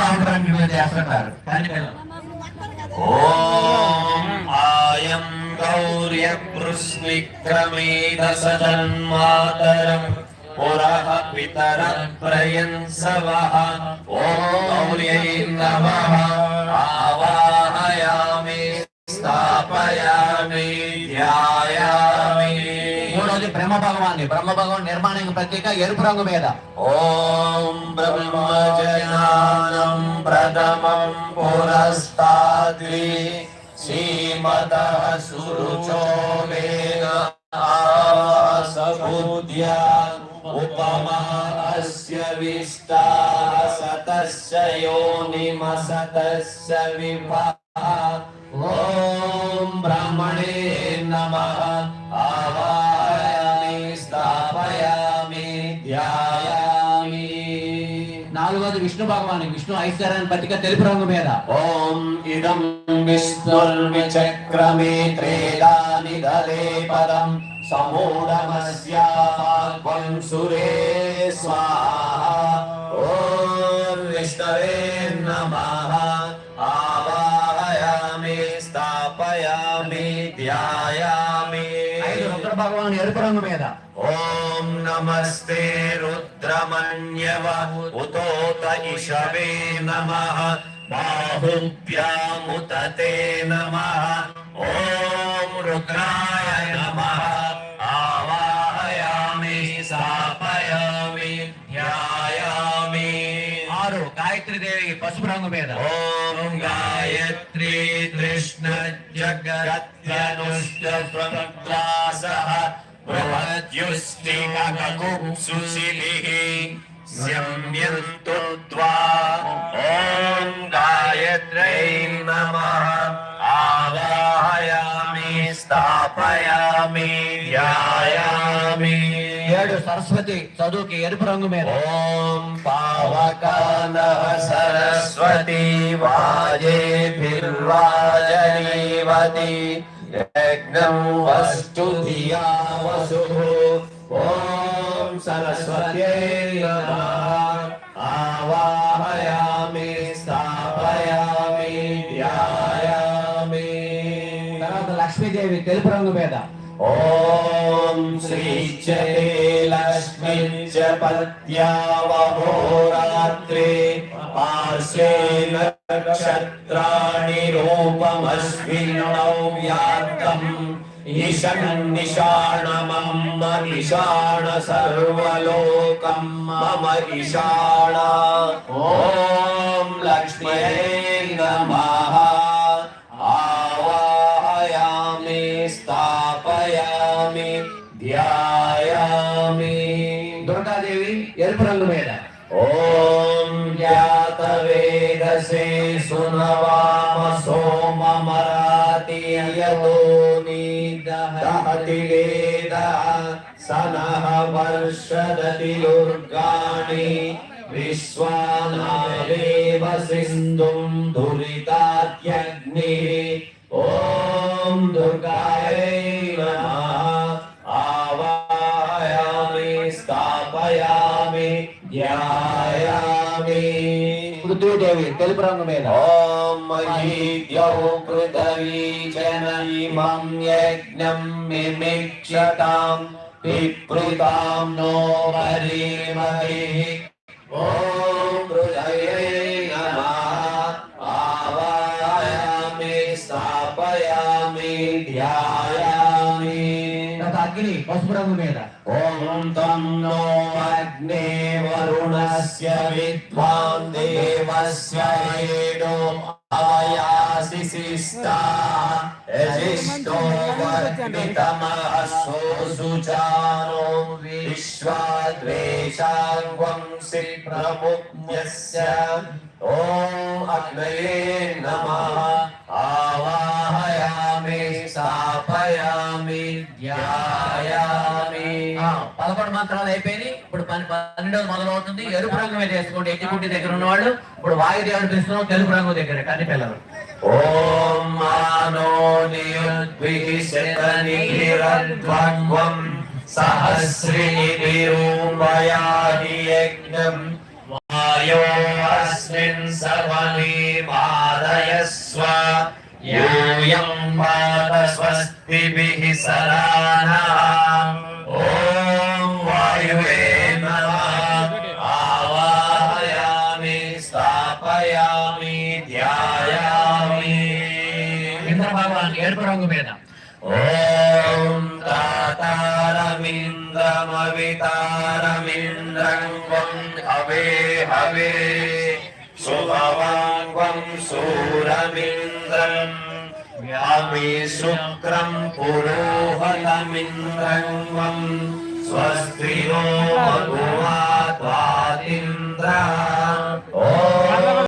ఆంధ్రానికి మీద చేస్తున్నారు కానీ పిల్లలు ॐ आयं गौर्यकृष्णिक्रमेण सजन्मातरम् पुरः पितरः प्रयन्सवः ॐ गौर्यै नमः आवाहयामि स्थापयामि ध्यायामि మూడోది బ్రహ్మ భగవాన్ని బ్రహ్మ భగవాన్ నిర్మాణం ప్రత్యేక ఎరుపు రంగు మీద. ఓం బ్రహ్మ ప్రథమం పురస్తాది శ్రీమత సురుచో విభా. నమః. రోజు విష్ణు భగవానికి విష్ణు ఐశ్వర్యాన్ని పట్టిక తెలుపు రంగు మీద. ఓం ఇదం విష్ణుర్విచక్రమే త్రేదాని దలే పదం. సమూఢమస్యాం స్వాహ. ఓం విష్ణవే నమః. ఆవాహయామి స్థాపయామి ధ్యాయామి. ఐదు భగవాన్ ఎరుపు రంగు మీద. ఓం నమస్తే रुद्रमन्यव उतोत इषवे नमः बाहुभ्यामुत ते नमः ॐ रुद्राय नमः आवाहयामि स्थापयामि ध्यायामि ఆరు గాయత్రి దేవి పసుపు రంగు మీద ॐ गायत्री कृष्ण जगत्यनुष्ट प्रक्लासः बृहद्युष्टिककुंसुशिलिः शम्यन्तु त्वा ॐ गायत्र्यै नमः आवाहयामि स्थापयामि ध्यायामि ఏడు సరస్వతి చదువుకి ఎరుపు రంగు మీద. ఓం పావకాన సరస్వతి వాజే బిర్వాజనీవతి యజ్ఞం వస్తు వసు ఓం సరస్వత్యై ఆవాహయామి స్థాపయామి ధ్యాయామి. తర్వాత లక్ష్మీదేవి తెలుపు రంగు మీద. ॐ श्रीचते लक्ष्मी च पत्यावहोरात्रे पार्श्वे नक्षत्राणि रूपमस्मिन्नौ व्याप्तम् ईशन्निशाणमम ईशान सर्वलोकं मम ईशान ॐ लक्ष्म्यै नमः ज्ञातवेदसे सुनवाम सोममराति यतो दहति वेदः स नः वर्षदति दुर्गाणि विश्वानादेव सिन्धुं తెలుపు రంగు మీద ఓం మహీద్యౌ పృథవీ చనైమం యజ్ఞం మిమిక్షతాం విప్రుతాం నో హరిమహి ఓం పృథవే అగ్ని పశుభ్రము మీద. ఓం తన్నో అగ్నే వరుణస్య విద్వాన్ దేవస్య ఏడో అవయాసి శిష్టా యజిష్టో వర్ణితమహసోసుచానో విశ్వాద్వేషాంగంసి ప్రముఖ్యస్య. ఓం అగ్నయే నమః. స్థాపయామి ధ్యాయ మూడు మంత్రాలు అయిపోయినాయి. ఇప్పుడు పని పన్నెండోది మొదలవుతుంది. ఎరుపు రంగు మీద వేసుకోండి. ఎట్టి గుడ్డి దగ్గర ఉన్నవాళ్ళు. ఇప్పుడు వాయుదేవుడు పిలుస్తున్నాం. తెలుపు రంగు దగ్గర. కన్ని పిల్లలు. ఓం మానో నియుద్విశతనిధిరధ్వం ఎరుపు రంగు మీద. ఓం తాతారమింద్రమవితారమింద్రం హవే హవే. సుభవాంగం సూరమింద్రం. వ్యామి శుక్రం పురోహతమింద్రం స్వస్తిరో భగవాత్వాదింద్రా.